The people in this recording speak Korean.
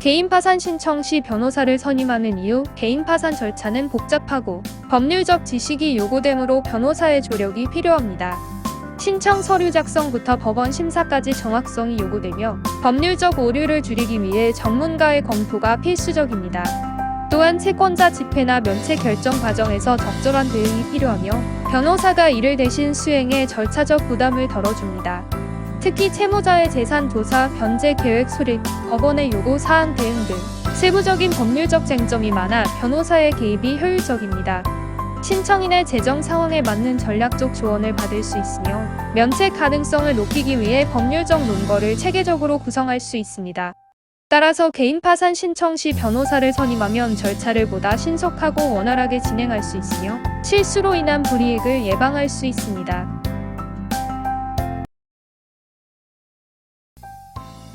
개인 파산 신청 시 변호사를 선임하는 이유, 개인 파산 절차는 복잡하고 법률적 지식이 요구되므로 변호사의 조력이 필요합니다. 신청 서류 작성부터 법원 심사까지 정확성이 요구되며 법률적 오류를 줄이기 위해 전문가의 검토가 필수적입니다. 또한 채권자 집회나 면책 결정 과정에서 적절한 대응이 필요하며 변호사가 이를 대신 수행해 절차적 부담을 덜어줍니다. 특히 채무자의 재산 조사, 변제 계획 수립, 법원의 요구 사항 대응 등 세부적인 법률적 쟁점이 많아 변호사의 개입이 효율적입니다. 신청인의 재정 상황에 맞는 전략적 조언을 받을 수 있으며 면책 가능성을 높이기 위해 법률적 논거를 체계적으로 구성할 수 있습니다. 따라서 개인 파산 신청 시 변호사를 선임하면 절차를 보다 신속하고 원활하게 진행할 수 있으며 실수로 인한 불이익을 예방할 수 있습니다.